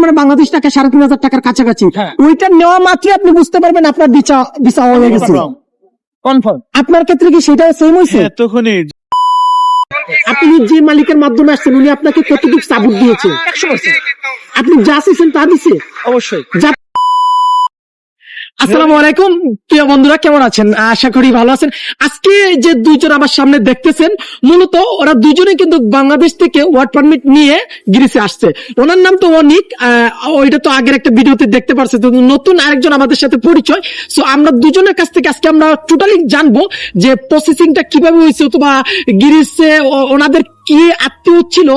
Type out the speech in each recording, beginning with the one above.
মানে বাংলাদেশ টাকা সাড়ে তিন হাজার টাকার কাছাকাছি। হ্যাঁ। ওইটা নেওয়া মাত্রই আপনি বুঝতে পারবেন আপনার বিচা বিচা হয়ে গেছে। কনফার্ম আপনার ক্ষেত্রে কি সেটা সেম হয়েছে? তখনই। আপনি যে মালিকের মাধ্যমে আসছেন উনি আপনাকে কতটুকু সাপোর্ট দিয়েছে? আপনি যা চেয়েছেন তা দিছে? অবশ্যই। আসসালামু আলাইকুম, প্রিয় বন্ধুরা, কেমন আছেন? আশা করি ভালো আছেন। আজকে যে দুইজন আমার সামনে দেখতেছেন, মূলত ওরা দুজনে কিন্তু বাংলাদেশ থেকে ওয়ার্ড পারমিট নিয়ে গ্রিসে আসছে। ওনার নাম তো অনিক ওইটা তো আগের একটা ভিডিওতে দেখতে পারছে। নতুন আরেকজন আমাদের সাথে পরিচয়। সো আমরা দুজনের কাছ থেকে আজকে আমরা টোটালি জানব যে প্রসেসিংটা কীভাবে হয়েছে, অথবা গ্রিসে ওনাদের কি আত্মীয় ছিল,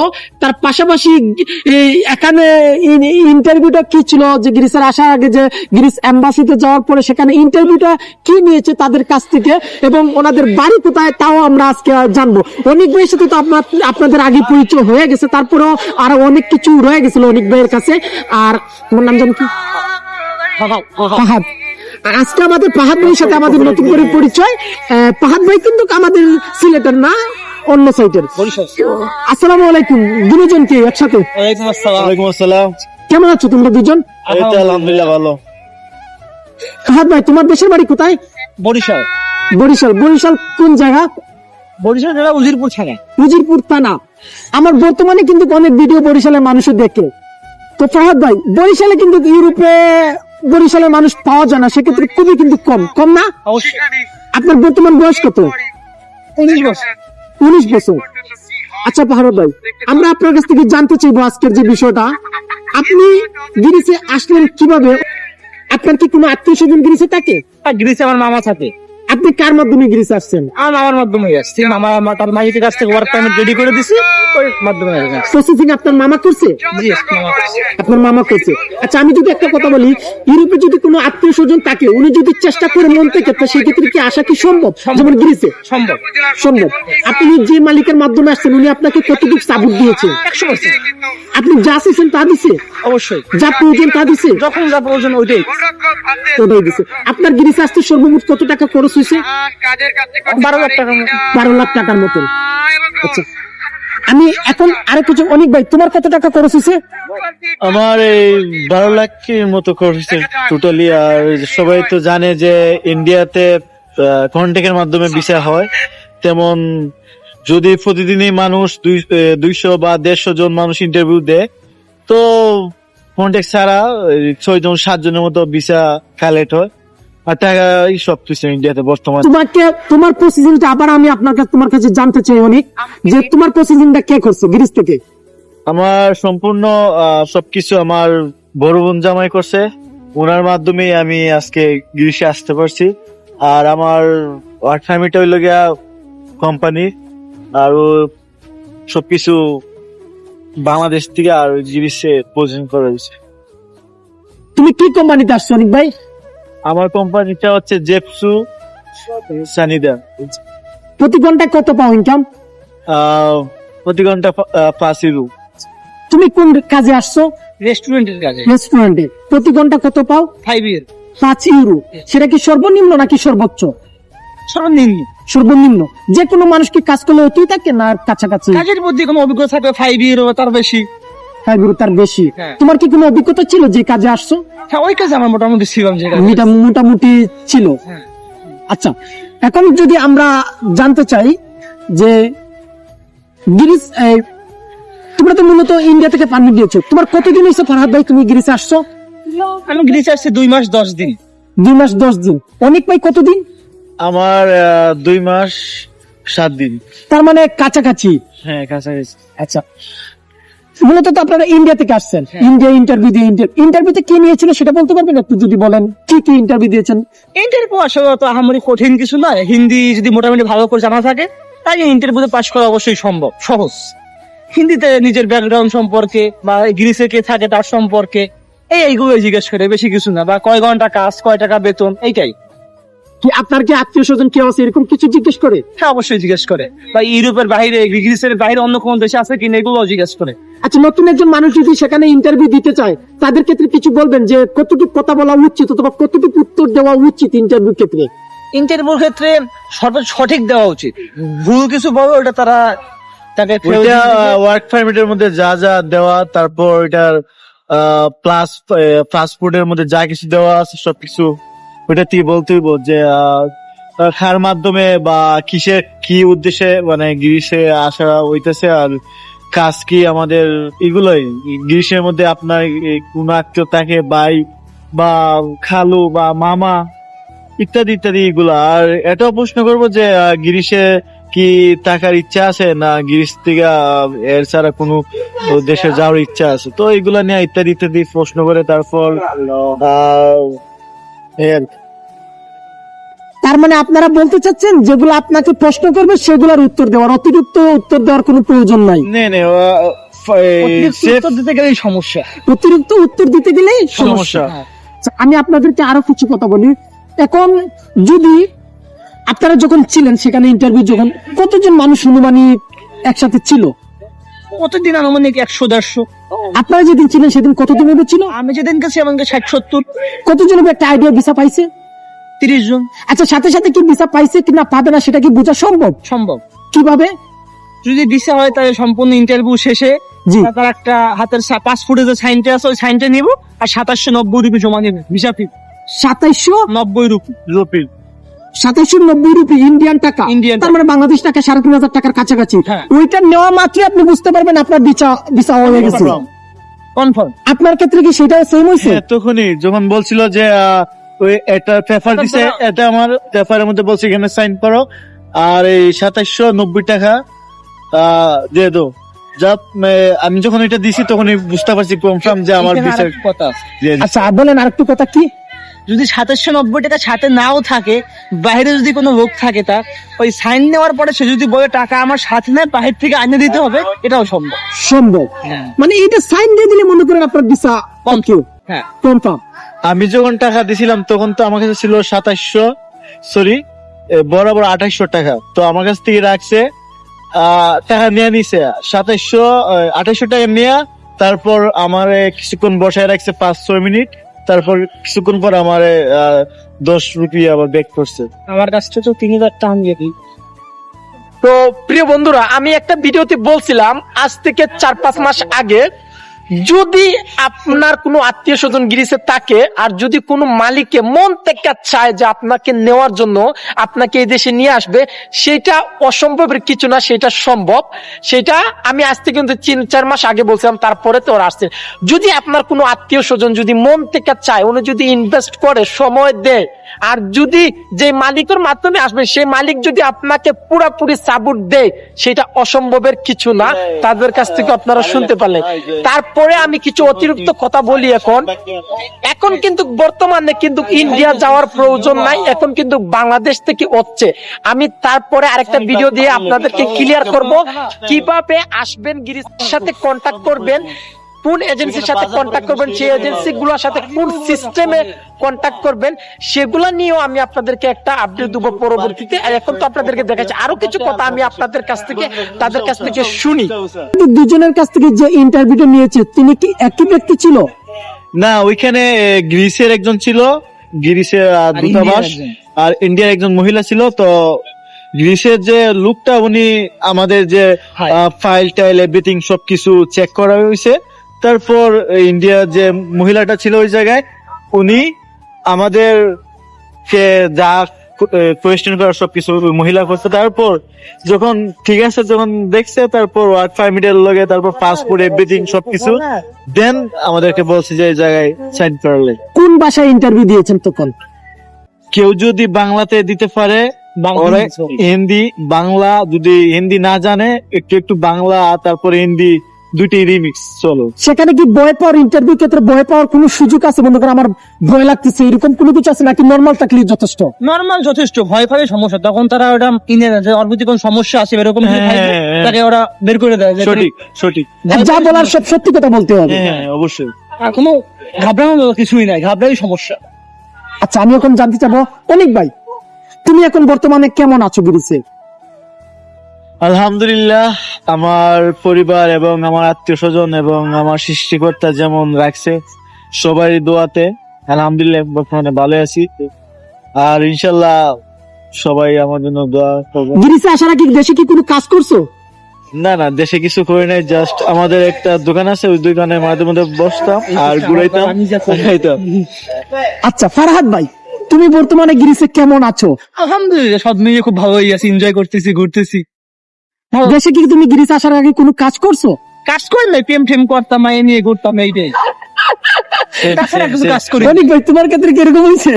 তার পাশাপাশি এখানে ইন্টারভিউটা কি ছিল যে গ্রিসের আসার আগে যে গ্রিস এম্বাসিতে যাওয়ার পরে সেখানে ইন্টারভিউটা কি নিয়েছে তাদের কাছ থেকে এবং ওনাদের বাড়ি কোথায় তাও আমরা আজকে জানব। অনেক ভাইয়ের সাথে তো আপনার, আপনাদের আগে পরিচয় হয়ে গেছে, তারপরেও আরও অনেক কিছু রয়ে গেছিল অনেক ভাইয়ের কাছে। আর আমার নাম জানি কি? আজকে আমাদের পাহাদ ভাইয়ের সাথে আমাদের নতুন করে পরিচয়। পাহাদ ভাই কিন্তু আমাদের সিলেটের না অন্য সাইটের। আসসালামু আলাইকুম দুজনকে একসাথে। ওয়ালাইকুম আসসালাম। ওয়ালাইকুম আসসালাম। কেমন আছো তোমরা দুজন? আলহামদুলিল্লাহ ভালো। ফাহাদ ভাই তোমার দেশের বাড়ি কোথায়? বরিশাল। বরিশাল। বরিশাল কোন জায়গা? বরিশাল জেলা উজিরপুর থানা। উজিরপুর থানা। আমার বর্তমানে কিন্তু অনেক ভিডিও বরিশালের মানুষও দেখে। তো ফাহাদ ভাই বরিশালে কিন্তু ইউরোপে বরিশালের মানুষ পাওয়া যায় না সেক্ষেত্রে খুবই কিন্তু কম। কম না? অবশ্যই। আপনার বর্তমান বয়স কত? উনিশ বছর। উনিশ বছর। আচ্ছা পাহাড় ভাই, আমরা আপনার কাছ থেকে জানতে চাইব আজকের যে বিষয়টা। আপনি গিরিসে আসলেন কীভাবে? আপনার কি কোনো আত্মীয় স্বজন গিরিসে থাকে? গ্রিসে আমার মামা থাকে আপনি কার মাধ্যমে গিরিসে আসছেন? আমার মাধ্যমে আসছি। মামা মা- তার কাছ থেকে ওয়ার্ক পারমিট রেডি করে দিছি ওই মাধ্যমে। প্রসেসিং আপনার মামা করছে? জি আপনার মামা করছে। আচ্ছা আমি যদি একটা কথা বলি ইউরোপে যদি কোনো আত্মীয় স্বজন থাকে উনি যদি চেষ্টা করে মন থেকে তো সেক্ষেত্রে কি আসা কি সম্ভব? যেমন গিরিসে সম্ভব। সম্ভব। আপনি যে মালিকের মাধ্যমে আসছেন উনি আপনাকে কতটুকু সাপোর্ট দিয়েছে? একশো আপনি যা চেয়েছেন তা দিছে? অবশ্যই। যা প্রয়োজন তা দিছে? যখন যা প্রয়োজন ওইটাই। ওটাই দিছে। আপনার গিরিসে আসতে সর্বমোট কত টাকা খরচ হয়েছে বারো লাখ টাকার বারো লাখ টাকার মতন আচ্ছা। আমি এখন আরেক কিছু অনেক ভাই, তোমার কত টাকা খরচ হয়েছে? আমার এই বারো লাখের মতো খরচ টোটালি আর সবাই তো জানে যে ইন্ডিয়াতে কন্টেক্টের মাধ্যমে ভিসা হয়। তেমন যদি প্রতিদিনই মানুষ দুইশো বা দেড়শো জন মানুষ ইন্টারভিউ দেয়, তো কন্টেক্ট ছাড়া ছয় জন সাত জনের মতো ভিসা কালেক্ট হয়। ইন্ডিয়াতে বর্তমানে তোমাকে তোমার প্রসেসিংটা আবার আমি আপনার কাছে তোমার কাছে জানতে চাই অনেক যে তোমার প্রসেসিংটা কে করছে গিরিস থেকে আমার সম্পূর্ণ সবকিছু আমার বড় বোন জামাই করছে। ওনার মাধ্যমে আমি আজকে গ্রীষ্মে আসতে পারছি। আর আমার ওয়ার্ক পারমিট হইল গিয়া কোম্পানি আর সবকিছু বাংলাদেশ থেকে আর গ্রীষ্মে পজিশন করা হয়েছে। তুমি কি কোম্পানিতে আসছো অনেক ভাই? আমার কোম্পানিটা হচ্ছে জেপসু সানিদা প্রতি ঘণ্টা কত পাও ইনকাম আহ, প্রতি ঘণ্টা পাঁচ ইউরো তুমি কোন কাজে আসছো? রেস্টুরেন্টের কাজে। রেস্টুরেন্টে প্রতি ঘণ্টা কত পাও? ফাইভ ইয়ার পাঁচ ইউরো সেটা কি সর্বনিম্ন নাকি সর্বোচ্চ? সর্বনিম্ন। সর্বনিম্ন। যে কোনো মানুষ কি কাজ করলে অতই থাকে না কাছাকাছি? কাজের মধ্যে কোনো অভিজ্ঞতা থাকবে ফাইভ ইয়ার বা তার বেশি। হ্যাঁ তার বেশি। হ্যাঁ। তোমার কি কোনো অভিজ্ঞতা ছিল যে কাজে আসছো? হ্যাঁ ওই কাজে আমার মোটামুটি ছিলাম যেটা মোটামুটি ছিল। হ্যাঁ। আচ্ছা এখন যদি আমরা জানতে চাই যে গিরিস তোমরা তো মূলত ইন্ডিয়া থেকে পারমিট দিয়েছ। তোমার কতদিন হয়েছে ফরহাদ ভাই তুমি গিরিসে আসছো? আমি গ্রিসে আসছি দুই মাস দশ দিন। দুই মাস দশ দিন। অনেক ভাই কতদিন? আমার দুই মাস সাত দিন। তার মানে কাছাকাছি। হ্যাঁ কাছাকাছি। আচ্ছা মূলত তো আপনারা ইন্ডিয়া থেকে আসছেন। ইন্ডিয়া ইন্টারভিউ দিয়ে ইন্টারভিউতে কি নিয়েছিল সেটা বলতে পারবেন একটু যদি বলেন? কি কি ইন্টারভিউ দিয়েছেন? ইন্টারভিউ আসলে তো আহামরি কঠিন কিছু নয়। হিন্দি যদি মোটামুটি ভালো করে জানা থাকে তাই ইন্টারভিউতে পাশ করা অবশ্যই সম্ভব সহজ। হিন্দিতে নিজের ব্যাকগ্রাউন্ড সম্পর্কে বা গ্রিসে কে থাকে তার সম্পর্কে এই এইগুলো জিজ্ঞেস করে বেশি কিছু না। বা কয় ঘণ্টা কাজ কয় টাকা বেতন এইটাই। কি আপনার কি আত্মীয় স্বজন কেউ আছে এরকম কিছু জিজ্ঞেস করে? হ্যাঁ অবশ্যই জিজ্ঞেস করে। বা ইউরোপের বাইরে গ্রিসের বাইরে অন্য কোন দেশে আছে কিনা এগুলো জিজ্ঞেস করে। আচ্ছা নতুন একজন মানুষ যদি সেখানে ইন্টারভিউ দিতে চায় তাদের ক্ষেত্রে কিছু বলবেন যে কতটুকু কথা বলা উচিত অথবা কতটুকু উত্তর দেওয়া উচিত ইন্টারভিউ ক্ষেত্রে? ইন্টারভিউর ক্ষেত্রে সঠিক দেওয়া উচিত। ভুল কিছু বলো ওটা তারা তাকে ওয়ার্ক পারমিটের মধ্যে যা যা দেওয়া তারপর এটার প্লাস ফাস্ট ফুডের মধ্যে যা কিছু দেওয়া আছে সবকিছু ওইটা থেকে বলতে হইব যে খার মাধ্যমে বা কিসের কি উদ্দেশ্যে মানে গ্রীষে আসা হইতেছে আর কাজ কি আমাদের এগুলোই? গ্রীষ্মের মধ্যে আপনার কোন আত্মীয় থাকে ভাই বা খালু বা মামা ইত্যাদি ইত্যাদি এগুলো। আর এটাও প্রশ্ন করব যে আহ, গ্রীষে কি থাকার ইচ্ছা আছে? না গ্রীষ থেকে এর ছাড়া কোনো দেশে যাওয়ার ইচ্ছা আছে? তো এগুলা নিয়ে ইত্যাদি ইত্যাদি প্রশ্ন করে তারপর আর। তার মানে আপনারা বলতে চাচ্ছেন যেগুলো আপনাকে প্রশ্ন করবে সেগুলোর উত্তর দেওয়ার অতিরিক্ত উত্তর দেওয়ার কোনো প্রয়োজন নাই? অতিরিক্ত উত্তর দিতে গেলেই সমস্যা। অতিরিক্ত উত্তর দিতে গেলেই সমস্যা। আচ্ছা, আমি আপনাদেরকে আরও কিছু কথা বলি। এখন যদি আপনারা যখন ছিলেন সেখানে ইন্টারভিউ যখন কতজন মানুষ অনুমানিক একসাথে ছিল? প্রতিদিন আনুমানিক একশো দেড়শো? আপনারা যেদিন ছিলেন সেদিন কতজন ছিল? আমি যেদিন গেছি আমাকে ষাট সত্তর। কতজন একটা আইডিয়া ভিসা পাইছে? তিরিশ জন। আচ্ছা সাথে সাথে কি ভিসা পাইছে কিনা পাবে না সেটা কি বোঝা সম্ভব? সম্ভব। কীভাবে? যদি দিশা হয় তাহলে সম্পূর্ণ ইন্টারভিউ শেষে তার একটা হাতের পাসপোর্টে যে সাইনটা আছে ওই সাইনটা নিব আর সাতাশশো নব্বই রুপি জমা নেবে ভিসা ফি সাতাইশশো নব্বই রুপি। রুপি সাতাইশশো নব্বই রুপি ইন্ডিয়ান টাকা। ইন্ডিয়ান তার মানে বাংলাদেশ টাকা সাড়ে তিন হাজার টাকার কাছাকাছি। হ্যাঁ। ওইটা নেওয়া মাত্রই আপনি বুঝতে পারবেন আপনার ভিসা ভিসা হয়ে গেছে। কনফার্ম আপনার ক্ষেত্রে কি সেটা সেম হয়েছে? হ্যাঁ, তখনই। যখন বলছিল যে ওই একটা পেপার দিছে এটা আমার পেপারের মধ্যে বলছে এখানে সাইন করো আর এই সাতাইশশো নব্বই টাকা দিয়ে দো যা আমি যখন এটা দিছি তখনই বুঝতে পারছি কনফার্ম যে আমার বিষয় কথা। আচ্ছা আর বলেন আরেকটু কথা কি? যদি সাতাশশো নব্বই টাকা সাথে নাও থাকে বাইরে যদি কোনো লোক থাকে তার ওই সাইন নেওয়ার পরে সে যদি বলে টাকা আমার সাথে নেয় বাহির থেকে আইনে দিতে হবে এটাও সম্ভব। সম্ভব। মানে এটা সাইন দিয়ে দিলে মনে করেন আপনার ভিসা কনফিউ হ্যাঁ। কনফার্ম আমি যখন টাকা দিছিলাম তখন তো আমার কাছে ছিল সাতাইশশো সরি বরাবর আঠাইশশো টাকা। তো আমার কাছ থেকে রাখছে টাকা নিয়ে নিছে। সাতাইশশো আঠাইশশো টাকা নিয়ে তারপর আমার কিছুক্ষণ বসায় রাখছে পাঁচ ছয় মিনিট। তারপর কিছুক্ষণ পর আমার দশ রুপি আবার ব্যাক করছে। আমার কাছ থেকে তিন হাজার টাকা দিয়ে দিই তো প্রিয় বন্ধুরা আমি একটা ভিডিওতে বলছিলাম আজ থেকে চার পাঁচ মাস আগে যদি আপনার কোনো আত্মীয় স্বজন গ্রিসে থাকে আর যদি কোনো মালিককে মন থেকে চায় যে আপনাকে নেওয়ার জন্য আপনাকে এই দেশে নিয়ে আসবে সেটা অসম্ভবের কিছু না সেটা সম্ভব। সেটা আমি থেকে কিন্তু তিন চার মাস আগে বলছিলাম তারপরে তো ওরা আসছে। যদি আপনার কোনো আত্মীয় স্বজন যদি মন থেকে চায় উনি যদি ইনভেস্ট করে সময় দেয় আর যদি যে মালিকের মাধ্যমে আসবে সেই মালিক যদি আপনাকে পুরাপুরি সাপোর্ট দেয় সেটা অসম্ভবের কিছু না। তাদের কাছ থেকে আপনারা শুনতে পারলেন। তারপরে আমি কিছু অতিরিক্ত কথা বলি এখন। এখন কিন্তু বর্তমানে কিন্তু ইন্ডিয়া যাওয়ার প্রয়োজন নাই, এখন কিন্তু বাংলাদেশ থেকে হচ্ছে। আমি তারপরে আরেকটা ভিডিও দিয়ে আপনাদেরকে ক্লিয়ার করব। কীভাবে আসবেন, গিরিশ সাথে কন্ট্যাক্ট করবেন কোন এজেন্সির সাথে কন্ট্যাক্ট করবেন? সেই এজেন্সি গুলোর সাথে কোন সিস্টেমে কন্ট্যাক্ট করবেন? সেগুলো নিয়েও আমি আপনাদেরকে একটা আপডেট দেবো পরবর্তীতে। আর এখন তো আপনাদেরকে দেখাচ্ছি। আরও কিছু কথা আমি আপনাদের কাছ থেকে তাদের কাছ থেকে শুনি। দুজনের কাছ থেকে যে ইন্টারভিউটা নিয়েছে তিনি কি একই ব্যক্তি ছিল? না ওইখানে গ্রিসের একজন ছিল। গ্রিসের দূতাবাস। আর ইন্ডিয়ার একজন মহিলা ছিল। তো গ্রিসের যে লুকটা উনি আমাদের যে. ফাইল টাইল এভরিথিং সবকিছু চেক করা হয়েছে। তারপর ইন্ডিয়ার যে মহিলাটা ছিল ওই জায়গায় উনি আমাদের কে যা কোয়েশ্চেন করার সবকিছু মহিলা করছে। তারপর যখন ঠিক আছে যখন দেখছে তারপর ওয়ার্ক পারমিটের লগে তারপর পাসপোর্ট এভরিথিং সবকিছু দেন আমাদেরকে বলছে যে এই জায়গায় সাইন করলে। কোন ভাষায় ইন্টারভিউ দিয়েছেন তখন? কেউ যদি বাংলাতে দিতে পারে হিন্দি বাংলা যদি হিন্দি না জানে একটু একটু বাংলা তারপরে হিন্দি দুটি রিমিক্স চলো। সেখানে কি ভয় পাওয়ার ইন্টারভিউ ক্ষেত্রে ভয় পাওয়ার কোনো সুযোগ আছে? আমার ভয় লাগতেছে এরকম কোনো কিছু আছে নাকি নর্মাল থাকলেই যথেষ্ট? নর্মাল যথেষ্ট ভয় পাবে সমস্যা। তখন তারা ওটা কিনে যে কোনো সমস্যা আছে এরকম হ্যাঁ, থাকে, হ্যাঁ। তাকে ওরা বের করে দেয় সঠিক সঠিক। যা বলার সব সত্যি কথা বলতে হবে। হ্যাঁ হ্যাঁ, অবশ্যই। আর কোনো ঘাবড়ানোর কিছুই নাই ঘাবড়াই সমস্যা। আচ্ছা আমি এখন জানতে চাবো অনেক ভাই তুমি এখন বর্তমানে কেমন আছো গ্রিসে আলহামদুলিল্লাহ আমার পরিবার এবং আমার আত্মীয় স্বজন এবং আমার সৃষ্টিকর্তা যেমন রাখছে সবারই দোয়াতে আলহামদুলিল্লাহ বর্তমানে ভালো আছি। আর ইনশাল্লাহ সবাই আমার জন্য দোয়া করবে। আসার আগে দেশে কি কোনো কাজ করছ? না না দেশে কিছু করি নাই জাস্ট আমাদের একটা দোকান আছে ওই দোকানে মাঝে মধ্যে বসতাম আর ঘুরাইতাম। খাইতাম আচ্ছা ফারহাদ ভাই তুমি বর্তমানে গ্রিসে কেমন আছো? আলহামদুলিল্লাহ সব মিলিয়ে খুব ভালোই আছি এনজয় করতেছি ঘুরতেছি। দেশে কি তুমি গ্রিস আসার আগে কোনো কাজ করছ? কাজ করি নাই প্রেম টেম করতাম এই নিয়ে ঘুরতাম এইটাই তাছাড়া কিছু কাজ করি। অনেক ভাই তোমার ক্ষেত্রে কীরকম হয়েছে?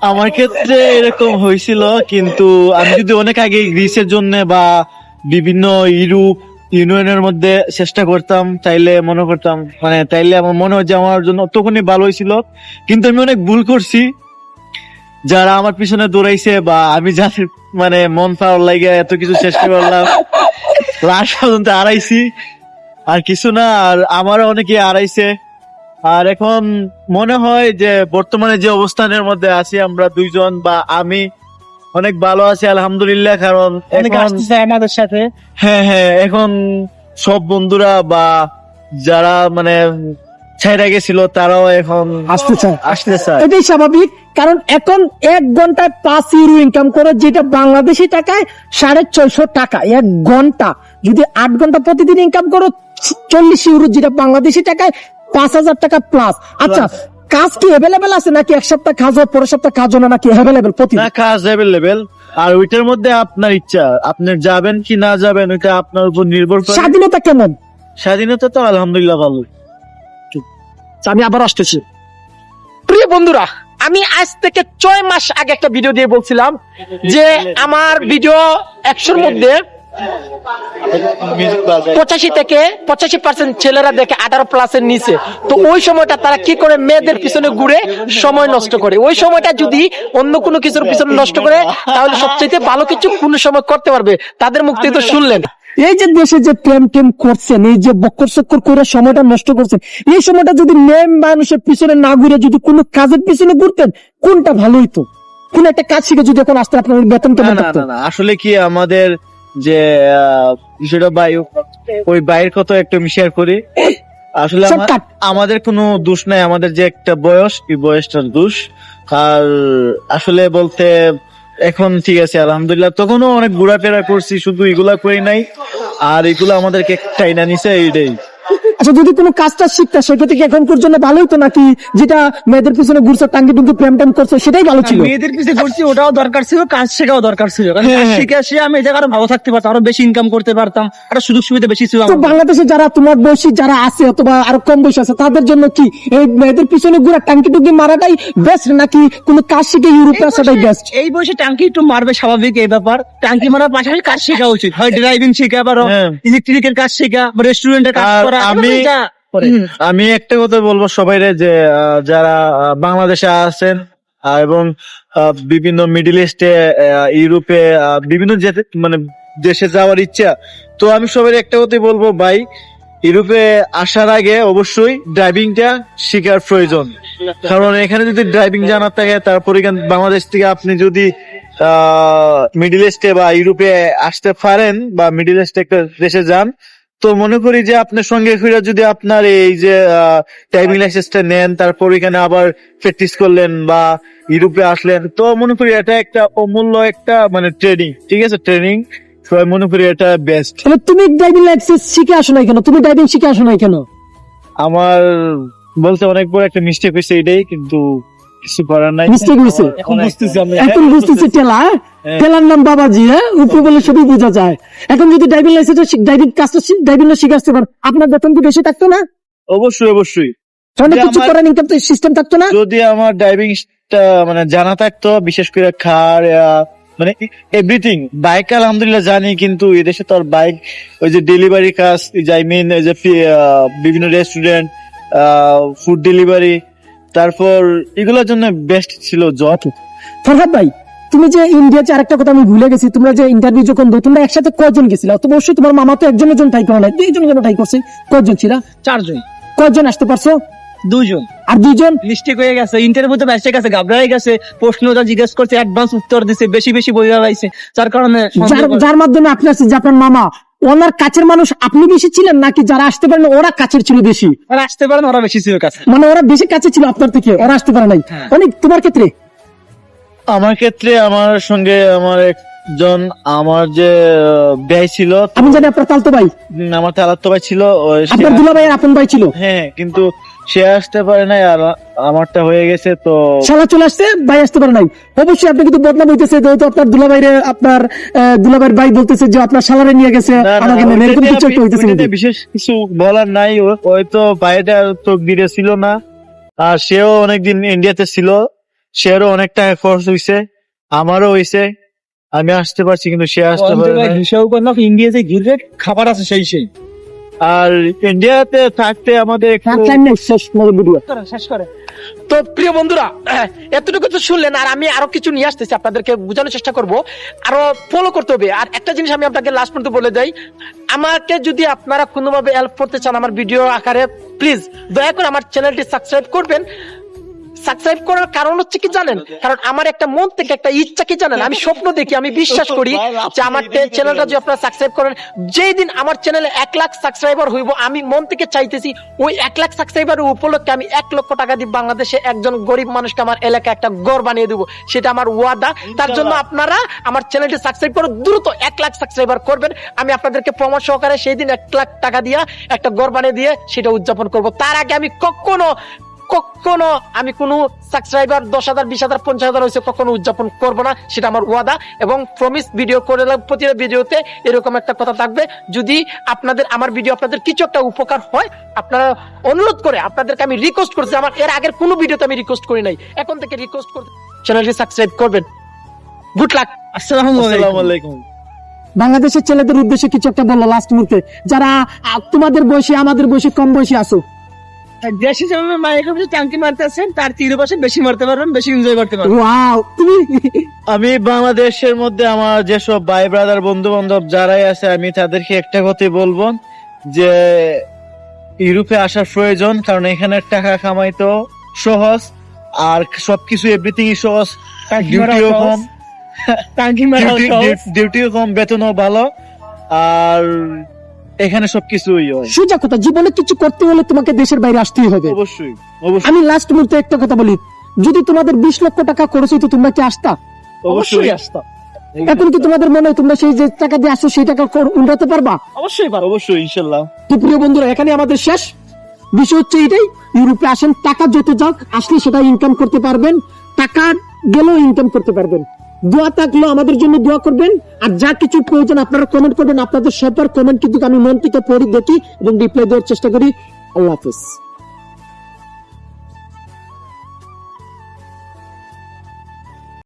আমার ক্ষেত্রে এরকম হয়েছিল কিন্তু আমি যদি অনেক আগে গ্রিসের জন্য বা বিভিন্ন ইউরোপ ইউনিয়নের মধ্যে চেষ্টা করতাম তাইলে মনে করতাম মানে তাইলে আমার মনে হয় যে আমার জন্য তখনই ভালো হয়েছিল। কিন্তু আমি অনেক ভুল করছি। যারা আমার পিছনে দৌড়াইছে বা আমি যাদের মানে মন পাওয়ার লাগে এত কিছু চেষ্টা করলাম লাস্ট পর্যন্ত আড়াইছি আর কিছু না আর আমারও অনেকে আড়াইছে আর এখন মনে হয় যে বর্তমানে যে অবস্থানের মধ্যে আছি আমরা দুইজন বা আমি অনেক ভালো আছি আলহামদুলিল্লাহ কারণ আমাদের সাথে। হ্যাঁ হ্যাঁ এখন সব বন্ধুরা বা যারা মানে ছেড়ে গেছিল তারাও এখন আসতে চায়। আসতে চায়। এটাই স্বাভাবিক কারণ এখন এক ঘন্টায় পাঁচ ইউরো ইনকাম করে যেটা বাংলাদেশি টাকায় সাড়ে ছয়শো টাকা এক ঘণ্টা। যদি আট ঘণ্টা প্রতিদিন ইনকাম করো চল্লিশ ইউরো যেটা বাংলাদেশি টাকায় পাঁচ হাজার টাকা প্লাস আচ্ছা কাজ কি অ্যাভেলেবেল আছে নাকি এক সপ্তাহ কাজ হয় পরের সপ্তাহ কাজ হয় না নাকি অ্যাভেলেবেল প্রতিদিন? না কাজ অ্যাভেলেবেল আর ওইটার মধ্যে আপনার ইচ্ছা আপনি যাবেন কি না যাবেন ওইটা আপনার উপর নির্ভর করে। স্বাধীনতা কেমন? স্বাধীনতা তো আলহামদুলিল্লাহ ভালো আমি আবার আসতেছি। প্রিয় বন্ধুরা, আমি আজ থেকে ছয় মাস আগে একটা ভিডিও দিয়ে বলছিলাম যে আমার ভিডিও একশোর মধ্যে পঁচাশি থেকে পঁচাশি পার্সেন্ট ছেলেরা দেখে আঠারো প্লাসের নিচে। তো ওই সময়টা তারা কি করে মেয়েদের পিছনে ঘুরে সময় নষ্ট করে? ওই সময়টা যদি অন্য কোনো কিছুর পিছনে নষ্ট করে, তাহলে সবচেয়ে ভালো কিছু কোনো সময় করতে পারবে? তাদের মুক্তি তো শুনলেন। এই যে দেশে যে প্রেম টেম করছেন এই যে বক্কর চক্কর করে সময়টা নষ্ট করছেন এই সময়টা যদি মেয়ে মানুষের পিছনে না ঘুরে যদি কোনো কাজের পিছনে ঘুরতেন কোনটা ভালো হইতো? কোন একটা কাজ শিখে যদি এখন আসতে আপনার বেতন না কেমন থাকতো? আসলে কি আমাদের যে বিষয়টা বায়ু ওই বাইরের কত একটু আমি শেয়ার করি। আসলে আমাদের কোনো দোষ নাই আমাদের যে একটা বয়স এই বয়সটার দোষ। আর আসলে বলতে এখন ঠিক আছে, আলহামদুলিল্লাহ। তখনও অনেক ঘোরাফেরা করছি, শুধু এগুলা করি নাই। আর এগুলো আমাদেরকে টাইনা নিছে, এইটাই। আচ্ছা যদি কোনো কাজটা শিখতে সেক্ষেত্রে কি এখনকার জন্য ভালো হতো নাকি যেটা মেয়েদের পিছনে ঘুরছে টাঙ্গি টুঙ্গি প্রেম টেম করছে সেটাই ভালো ছিল? মেয়েদের পিছিয়ে ঘুরছি ওটাও দরকার ছিল কাজ শেখাও দরকার ছিল। কারণ হ্যাঁ, কাজ হ্যাঁ। শিখে আসে আমি এই জায়গায় ভালো থাকতে পারতাম আরও বেশি ইনকাম করতে পারতাম আরও সুযোগ সুবিধা বেশি ছিল তো বাংলাদেশে যারা তোমার বয়সী যারা আছে অথবা আরও কম বয়সী আছে তাদের জন্য কি এই মেয়েদের পিছনে ঘুরে টাঙ্কি টুঙ্কি মারাটাই বেস্ট নাকি কোনো কাজ শিখে ইউরোপে আসাটাই বেস্ট এই বয়সে টাঙ্কি একটু মারবে স্বাভাবিক এই ব্যাপার। টাঙ্কি মারার পাশাপাশি কাজ শেখা উচিত। হয় ড্রাইভিং শেখা বা হ্যাঁ। ইলেকট্রিকের কাজ শেখা বা রেস্টুরেন্টের কাজ করা আমি- আমি একটা কথা বলব সবাইরে যে যারা বাংলাদেশে আছেন এবং বিভিন্ন মিডিল ইস্টে ইউরোপে বিভিন্ন মানে দেশে যাওয়ার ইচ্ছা তো আমি সবাই একটা কথাই বলব ভাই ইউরোপে আসার আগে অবশ্যই ড্রাইভিংটা শেখার প্রয়োজন। কারণ এখানে যদি ড্রাইভিং জানা থাকে তারপরে বাংলাদেশ থেকে আপনি যদি মিডিল ইস্টে বা ইউরোপে আসতে পারেন বা মিডিল ইস্টে একটা দেশে যান তো মনে করি যে আপনার সঙ্গে ফিরে যদি আপনার এই যে টাইমিং লাইসেন্সটা নেন তারপর এখানে আবার প্র্যাকটিস করলেন বা ইউরোপে আসলেন তো মনে করি এটা একটা অমূল্য একটা মানে ট্রেনিং ঠিক আছে? ট্রেনিং সবাই মনে করি এটা বেস্ট তাহলে তুমি ড্রাইভিং লাইসেন্স শিখে আসো নাই কেন? তুমি ড্রাইভিং শিখে আসো নাই কেন? আমার বলতে অনেক বড় একটা মিস্টেক হয়েছে এটাই কিন্তু কিছু করার নাই। এখন বুঝতেছি আমি এখন বুঝতেছি টেলা হ্যাঁ? টেলার নাম বাবাজি হ্যাঁ? উপরে বলে সবই বোঝা যায়। এখন যদি ড্রাইভিং লাইসেন্স ড্রাইভিং কাজটা ড্রাইভিং শিখে আসতে পারেন আপনার বেতন কি বেশি থাকতো না? অবশ্যই অবশ্যই। যে কিছু করার ইনকাম সিস্টেম থাকতো না? যদি আমার ড্রাইভিংটা মানে জানা থাকতো বিশেষ করে খার মানে এভরিথিং বাইক আলহামদুলিল্লাহ জানি কিন্তু এদেশে তো আর বাইক ওই যে ডেলিভারি কাজ আই মিন যে বিভিন্ন রেস্টুরেন্ট ফুড ডেলিভারি তারপর এগুলোর জন্য বেস্ট ছিল জব ফরহাদ ভাই তুমি যে ইন্ডিয়াতে আরেকটা কথা আমি ভুলে গেছি তোমরা যে ইন্টারভিউ যখন দিও, তোমরা একসাথে কয়জন গেছিলা? তো অবশ্যই তোমার মামা তো একজনের জন্য ট্রাই করে নাই দুইজনের জন্য ট্রাই করছে। কয়জন ছিল? চারজন। কয়জন আসতে পারছ? দুজন আর দুইজন? মিস্টেক হয়ে গেছে। ইন্টারভিউতে মিস্টেক আছে ঘাবড়াই গেছে। প্রশ্ন যা জিজ্ঞেস করছে অ্যাডভান্স উত্তর দিছে বেশি বেশি বই পাইছে যার কারণে যার যার মাধ্যমে আপনি আসছেন যে আপনার মামা ওনার কাছের মানুষ আপনি বেশি ছিলেন নাকি যারা আসতে পারেন ওরা কাছের ছিল বেশি? ওরা আসতে পারেন ওরা বেশি ছিল কাছে মানে ওরা বেশি কাছে ছিল আপনার থেকে ওরা আসতে পারে নাই। মানে অনেক তোমার ক্ষেত্রে? আমার ক্ষেত্রে আমার সঙ্গে আমার একজন আমার যে ব্যয় ছিল আমি জানি আপনার তালতো ভাই। আমার তালতো ভাই ছিল আপনার দুলা ভাইয়ের আপন ভাই ছিল। হ্যাঁ কিন্তু সে আসতে পারে নাই আর আমারটা হয়ে গেছে তো শালা চলে আসছে ভাই আসতে পারে নাই অবশ্যই আপনি কিন্তু বদনাম হইতেছে যেহেতু আপনার দুলা ভাইরে আপনার আহ, দুলা ভাইয়ের ভাই বলতেছে যে আপনার শালারে নিয়ে গেছে না, না, আমাকে। এরকম কিছু একটা হইতেছে বিশেষ কিছু বলার নাই ওই তো বাইরে তো দিতে ছিল না আর সেও অনেকদিন ইন্ডিয়াতে ছিল সেরও অনেক টাকা খরচ হয়েছে আমারও হয়েছে আমি আসতে পারছি কিন্তু সে আসতে পারে নাই। হিসাব করলাম ইন্ডিয়া যে ঘিরে খাবার আছে সেই সেই আর ইন্ডিয়াতে থাকতে আমাদের শেষ করে তো প্রিয় বন্ধুরা এতটুকু তো শুনলেন আর আমি আরও কিছু নিয়ে আসতেছি আপনাদেরকে বোঝানোর চেষ্টা করব আরও ফলো করতে হবে। আর একটা জিনিস আমি আপনাকে লাস্ট পর্যন্ত বলে যাই আমাকে যদি আপনারা কোনোভাবে হেল্প করতে চান আমার ভিডিও আকারে প্লিজ দয়া করে আমার চ্যানেলটি সাবস্ক্রাইব করবেন সাবস্ক্রাইব করার কারণ হচ্ছে কি জানেন? কারণ আমার একটা মন থেকে একটা ইচ্ছা কি জানেন? আমি স্বপ্ন দেখি আমি বিশ্বাস করি যে আমার চ্যানেলটা যদি আপনারা সাবস্ক্রাইব করেন যেই দিন আমার চ্যানেলে এক লাখ সাবস্ক্রাইবার হইব আমি মন থেকে চাইতেছি ওই এক লাখ সাবস্ক্রাইবার উপলক্ষে আমি এক লক্ষ টাকা দিয়ে বাংলাদেশে একজন গরিব মানুষকে আমার এলাকায় একটা গড় বানিয়ে দেবো। সেটা আমার ওয়াদা। তার জন্য আপনারা আমার চ্যানেলটি সাবস্ক্রাইব করে দ্রুত এক লাখ সাবস্ক্রাইবার করবেন। আমি আপনাদেরকে প্রমাণ সহকারে সেই দিন এক লাখ টাকা দিয়ে একটা গড় বানিয়ে দিয়ে সেটা উদযাপন করব। তার আগে আমি কখনো কখনো আমি কোনো সাবস্ক্রাইবার দশ হাজার বিশ হাজার পঞ্চাশ হাজার হয়েছে কখনো উদযাপন করব না সেটা আমার ওয়াদা এবং প্রমিস ভিডিও করে প্রতিটা ভিডিওতে এরকম একটা কথা থাকবে। যদি আপনাদের আমার ভিডিও আপনাদের কিছু একটা উপকার হয় আপনারা অনুরোধ করে আপনাদেরকে আমি রিকোয়েস্ট করছি আমার এর আগের কোনো ভিডিওতে আমি রিকোয়েস্ট করি নাই। এখন থেকে রিকোয়েস্ট করতে চ্যানেলটি সাবস্ক্রাইব করবেন। গুড লাক আসসালামু আলাইকুম। বাংলাদেশের ছেলেদের উদ্দেশ্যে কিছু একটা বলল লাস্ট মুহূর্তে। যারা তোমাদের বয়সী আমাদের বয়সী কম বয়সী আছো দেশে যেভাবে মায়ের কাছে টাঙ্কি মারতে আছেন তার তিন বেশি মারতে পারবেন বেশি এনজয় করতে পারবেন। ওয়াও তুমি আমি বাংলাদেশের মধ্যে আমার যেসব ভাই ব্রাদার বন্ধু বান্ধব যারাই আছে আমি তাদেরকে একটা কথাই বলব যে ইউরোপে আসার প্রয়োজন কারণ এখানে টাকা কামাই তো সহজ আর সবকিছু এভরিথিং সহজ। ডিউটিও কম। টাঙ্কি মারা ডিউটিও কম বেতনও ভালো আর এখানে সবকিছুই হয়। সোজা কথা জীবনে কিছু করতে হলে তোমাকে দেশের বাইরে আসতেই হবে। অবশ্যই অবশ্যই। আমি লাস্ট মুহূর্তে একটা কথা বলি। যদি তোমাদের বিশ লক্ষ টাকা খরচ হইতো তোমরা কি আসতা? অবশ্যই। আসতো। এখন কি তোমাদের মনে হয় তোমরা সেই যে টাকা দিয়ে আসছো সেই টাকা পারবা? অবশ্যই পারো অবশ্যই ইনশাল্লাহ। তো প্রিয় বন্ধুরা এখানে আমাদের শেষ। বিষয় হচ্ছে এটাই ইউরোপে আসেন টাকা যত যাক আসলে সেটা ইনকাম করতে পারবেন টাকা গেলেও ইনকাম করতে পারবেন। দোয়া থাকল আমাদের জন্য দোয়া করবেন। আর যা কিছু প্রয়োজন আপনারা কমেন্ট করবেন। আপনাদের সবার কমেন্ট কিন্তু আমি মন থেকে পড়ি, দেখি এবং রিপ্লাই দেওয়ার চেষ্টা করি। আল্লাহ হাফিজ।